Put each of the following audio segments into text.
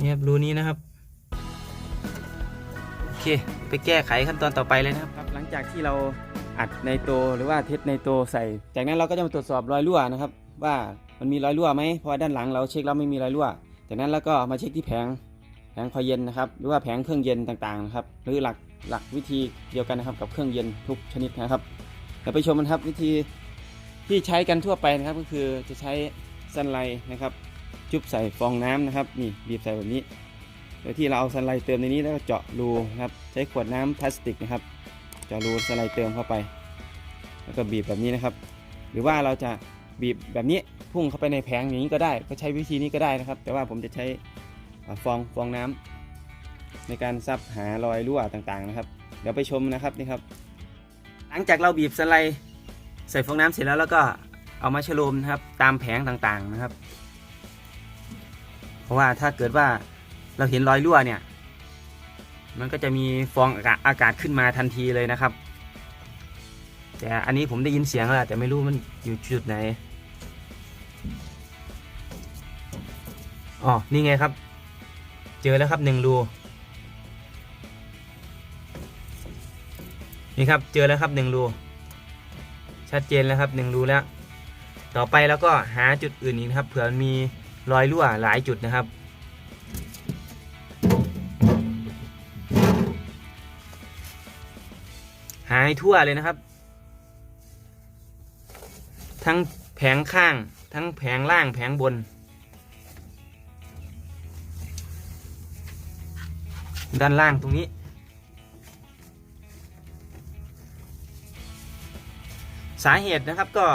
นี่ครับรูนี้นะครับโอเคไปแก้ไขขั้นตอนต่อไปเลยนะครับ ครับหลังจากที่เราอัดในโตหรือว่าเทสในโตใส่ จากนั้นเราก็จะมาตรวจสอบรอยรั่วนะครับ ว่ามันมีรอยรั่วไหมเพราะว่าด้านหลังเราเช็คแล้วไม่มีรอยรั่ว จากนั้นเราก็มาเช็คที่แผงแผงคอยเย็นนะครับ หรือว่าแผงเครื่องเย็นต่างๆนะครับหรือหลักหลักวิธีเดียวกันนะครับกับเครื่องเย็นทุกชนิดนะครับเดี๋ยวไปชมกันครับวิธีที่ใช้กันทั่วไปนะครับก็คือจะใช้ซันไลนะครับ จุบใส่ฟองน้ำนะครับนี่บีบใส่แบบนี้ โดยที่เราเอาสไลด์เติมในนี้แล้วก็เจาะรูนะครับใช้ขวดน้ำพลาสติกนะครับ เจาะรูสไลด์เติมเข้าไป แล้วก็บีบแบบนี้นะครับ หรือว่าเราจะบีบแบบนี้พุ่งเข้าไปในแผงอย่างนี้ก็ได้ ก็ใช้วิธีนี้ก็ได้นะครับ แต่ว่าผมจะใช้ฟองฟองน้ำในการซับหารอยรั่วต่างๆนะครับ เดี๋ยวไปชมนะครับนี่ครับ หลังจากเราบีบสไลด์ใส่ฟองน้ำเสร็จแล้วแล้วก็เอามาชโลมนะครับตามแผงต่างๆนะครับ เพราะว่าถ้าเกิดว่าเราเห็นรอยรั่วเนี่ย มันก็จะมีฟองอากาศอากาศขึ้นมาทันทีเลยนะครับ แต่อันนี้ผมได้ยินเสียงแล้วแต่ไม่รู้มันอยู่จุดไหนอ๋อนี่ไงครับ เจอแล้วครับหนึ่งรูนี่ครับเจอแล้วครับหนึ่งรูชัดเจนแล้วครับหนึ่งรูแล้ว ต่อไปแล้วก็หาจุดอื่นอีกนะครับเผื่อมี รอยรั่วหลายจุดนะครับ หายทั่วเลยนะครับ ทั้งแผงข้าง ทั้งแผงล่างแผงบน ด้านล่างตรงนี้ สาเหตุนะครับก็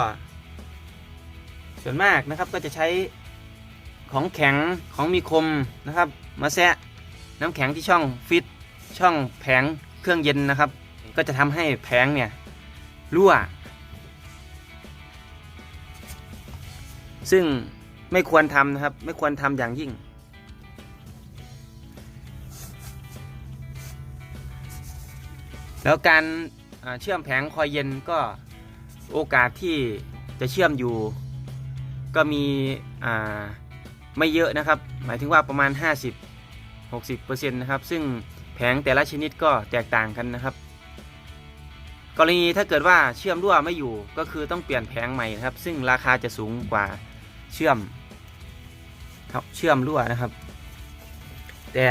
ส่วนมากนะครับก็จะใช้ ของแข็งของมีคมนะครับ มาแซะน้ำแข็งที่ช่องฟิตช่องแผงเครื่องเย็นนะครับ ก็จะทำให้แผงเนี่ยรั่ว ซึ่งไม่ควรทำนะครับ ไม่ควรทำอย่างยิ่ง แล้วการเชื่อมแผงคอยเย็นก็โอกาสที่จะเชื่อมอยู่ ก็มีอ่า ไม่เยอะนะครับ หมายถึงว่าประมาณ 50 60%นะครับ ซึ่งแผงแต่ละชนิดก็แตกต่างกันนะครับ กรณีถ้าเกิดว่าเชื่อมรั่วไม่อยู่ก็คือต้องเปลี่ยนแผงใหม่นะครับ ซึ่งราคาจะสูงกว่าเชื่อมครับเชื่อมรั่วนะครับ แต่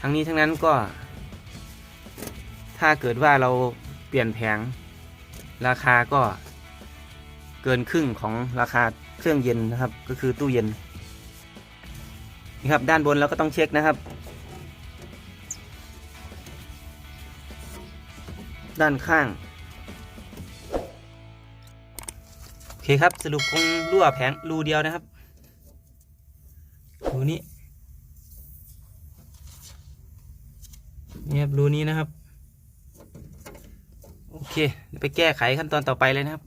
ทั้งนี้ทั้งนั้นก็ ถ้าเกิดว่าเราเปลี่ยนแผงราคาก็เกินครึ่งของราคา เครื่องเย็นนะครับ ก็คือตู้เย็นนี่ครับด้านบนเราก็ต้องเช็คนะครับ ด้านข้างโอเคครับสรุปคงรั่วแผงรูเดียวนะครับรูนี้นี่ครับรูนี้นะครับ โอเค ไปแก้ไขขั้นตอนต่อไปเลยนะครับ